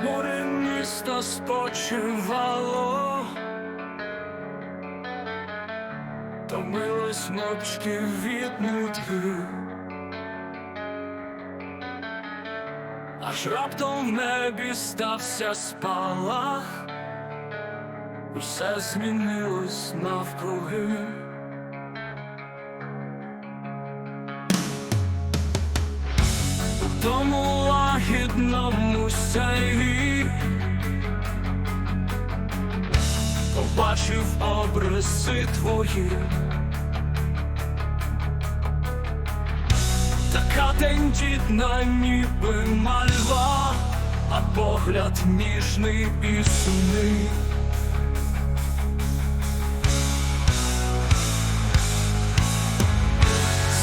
похмуре місто спочивало, томилось мовчки від нудьги. Аж раптом в небі стався спалах, усе змінилось навкруги. Тому лагідному сяйві побачив обриси твої. Така тендітна, ніби мальва, а погляд ніжний і сумний.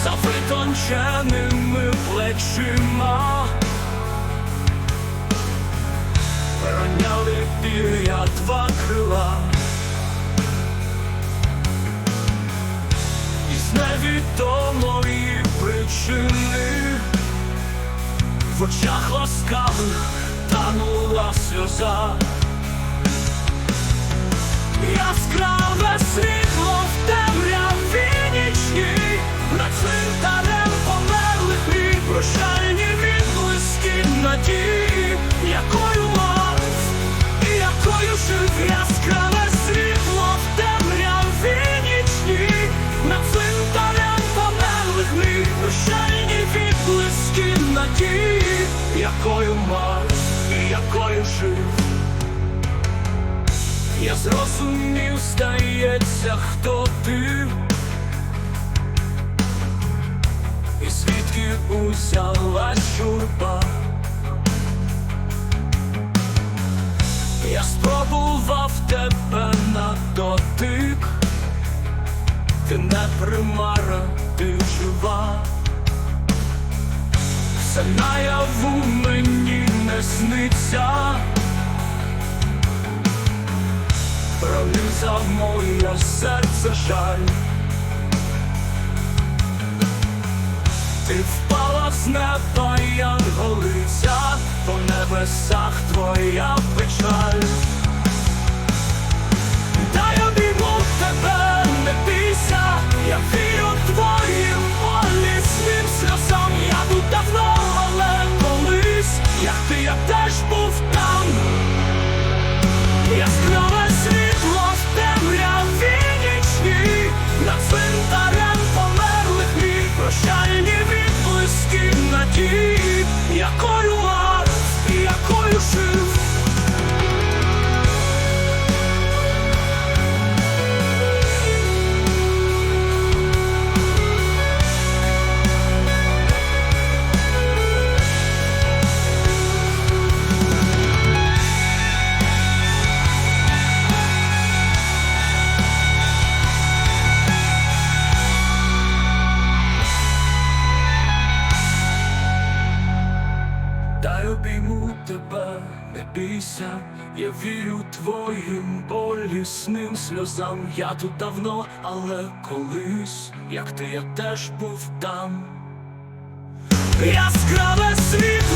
За витонченими плечима Проняли я два крила. Із невідомої причини. В очах ласкавих танула сльоза. Яскраве світло я зрозумів, здається, хто ти. І звідки узялась журба Я спробував тебе на дотик. Ти не примара, ти жива. Все наяву мені не сниться Пронизав моє серце жаль. Ти впала з неба, янголиця По небесах твоя печаль. Дай обійму тебе, не бійся Я вірю твоїм болісним сльозам Я тут давно, але колись Як ти, я теж був там. Світло в тебе, не бійся, я вірю твоїм болісним сльозам. Я тут давно, але колись, як ти, я теж був там. Яскраве світло